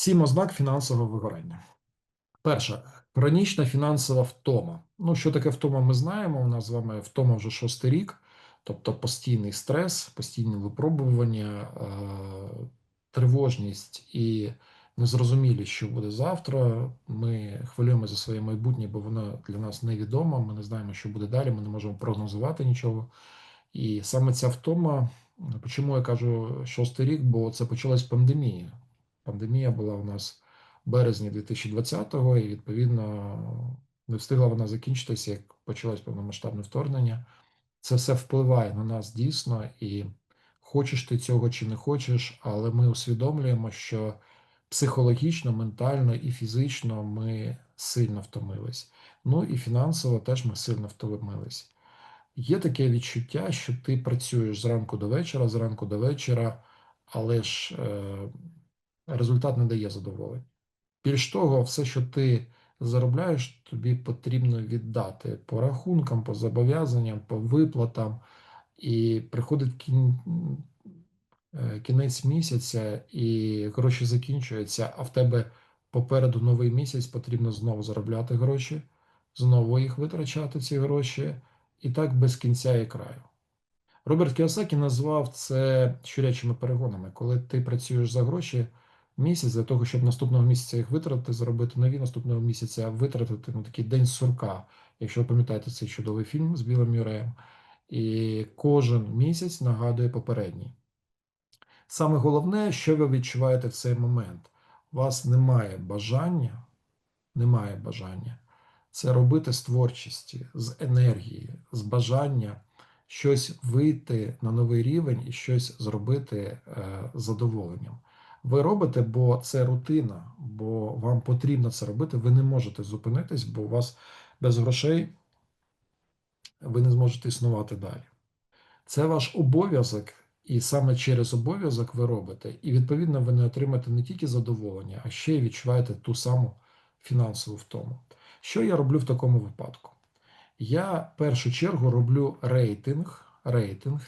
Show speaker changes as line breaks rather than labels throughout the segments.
Сім ознак фінансового вигорання. Перше хронічна фінансова втома. Ну, що таке втома, ми знаємо. У нас з вами втома вже шостий рік, тобто постійний стрес, постійні випробування, е, тривожність і незрозумілість, що буде завтра. Ми хвилюємося за своє майбутнє, бо воно для нас невідомо. Ми не знаємо, що буде далі. Ми не можемо прогнозувати нічого. І саме ця втома, чому я кажу шостий рік, бо це почалась пандемія. Пандемія була у нас в березні 2020-го, і відповідно не встигла вона закінчитися, як почалось повномасштабне вторгнення. Це все впливає на нас дійсно, і хочеш ти цього чи не хочеш, але ми усвідомлюємо, що психологічно, ментально і фізично ми сильно втомились. Ну і фінансово теж ми сильно втомились. Є таке відчуття, що ти працюєш зранку до вечора, зранку до вечора, але ж е, результат не дає задоволення. Більш того, все, що ти заробляєш, тобі потрібно віддати по рахункам, по зобов'язанням, по виплатам, і приходить е, кінець місяця, і гроші закінчуються, а в тебе попереду новий місяць потрібно знову заробляти гроші, знову їх витрачати, ці гроші, і так без кінця і краю. Роберт Кіосакі назвав це щурячими перегонами, коли ти працюєш за гроші місяць для того, щоб наступного місяця їх витратити, заробити нові наступного місяця, витратити на такий день сурка, якщо ви пам'ятаєте цей чудовий фільм з Білим Юреєм. І кожен місяць нагадує попередній. Саме головне, що ви відчуваєте в цей момент, у вас немає бажання, немає бажання це робити з творчості, з енергії, з бажання щось вийти на новий рівень і щось зробити е, з задоволенням. Ви робите, бо це рутина, бо вам потрібно це робити. Ви не можете зупинитись, бо у вас без грошей ви не зможете існувати далі. Це ваш обов'язок, і саме через обов'язок ви робите. І відповідно ви не отримаєте не тільки задоволення, а ще й відчуваєте ту саму фінансову втому. Що я роблю в такому випадку? Я в першу чергу роблю рейтинг, рейтинг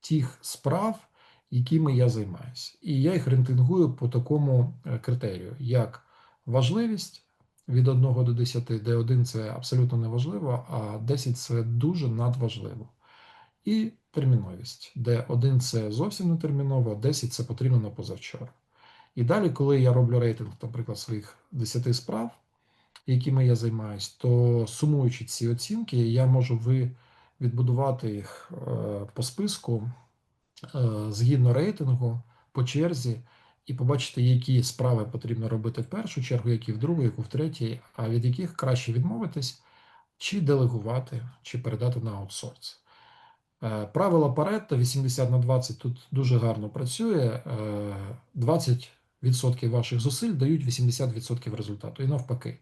тих справ, якими я займаюся. І я їх рейтингую по такому е, критерію, як важливість від 1 до 10, де 1 це абсолютно неважливо, а 10 це дуже надважливо. І терміновість, де 1 це зовсім не терміново, а 10 це потрібно на позавчора. І далі, коли я роблю рейтинг, наприклад, своїх 10 справ, якими я займаюсь, то сумуючи ці оцінки, я можу ви відбудувати їх е, по списку згідно рейтингу по черзі, і побачити, які справи потрібно робити в першу чергу, які в другу, яку в третій, а від яких краще відмовитись, чи делегувати, чи передати на аутсорс. Е, правило Паретто 80 на 20 тут дуже гарно працює. 20% ваших зусиль дають 80% результату, і навпаки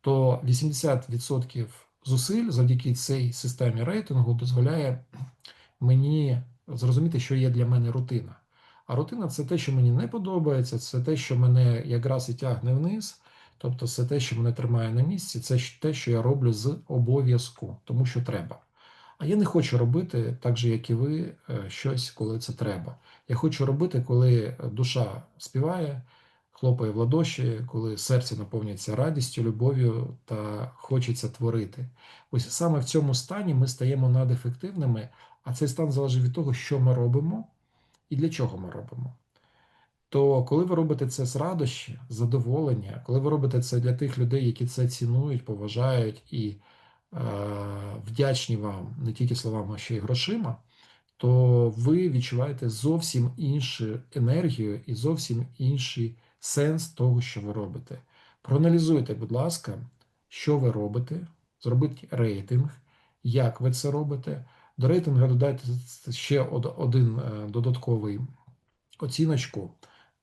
то 80% зусиль завдяки цій системі рейтингу дозволяє мені зрозуміти, що є для мене рутина. А рутина це те, що мені не подобається, це те, що мене якраз і тягне вниз, тобто це те, що мене тримає на місці, це те, що я роблю з обов'язку, тому що треба. А я не хочу робити так же, як і ви, е, щось, коли це треба. Я хочу робити, коли душа співає хлопає в ладоші, коли серце наповнюється радістю, любов'ю та хочеться творити. Ось саме в цьому стані ми стаємо надефективними, а цей стан залежить від того, що ми робимо і для чого ми робимо. То коли ви робите це з радощі, задоволення, коли ви робите це для тих людей, які це цінують, поважають і е, вдячні вам не тільки словами, а ще й грошима, то ви відчуваєте зовсім іншу енергію і зовсім інші сенс того, що ви робите. Проаналізуйте, будь ласка, що ви робите, зробіть рейтинг, як ви це робите. До рейтингу додайте ще один е, додатковий оціночку.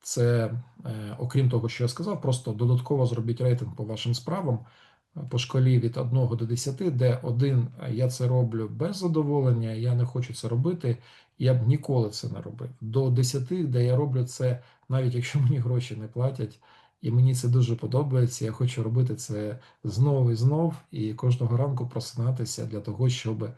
Це, е, окрім того, що я сказав, просто додатково зробіть рейтинг по вашим справам по шкалі від 1 до 10, де 1 я це роблю без задоволення, я не хочу це робити, я б ніколи це не робив. До 10, де я роблю це, навіть якщо мені гроші не платять, і мені це дуже подобається. Я хочу робити це знову і знов, і кожного ранку просинатися для того, щоб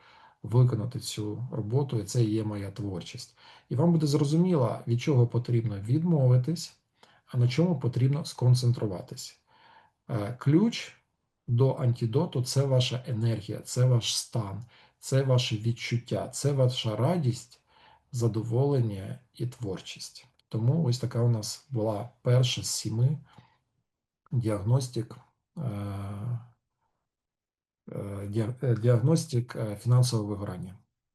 виконати цю роботу, і це є моя творчість. І вам буде зрозуміло, від чого потрібно відмовитись, а на чому потрібно сконцентруватись. Е, ключ до антідоту – це ваша енергія, це ваш стан, це ваше відчуття, це ваша радість, задоволення і творчість. Тому ось така у нас була перша з сіми діагностик е, е, е, діагностик фінансового вигорання.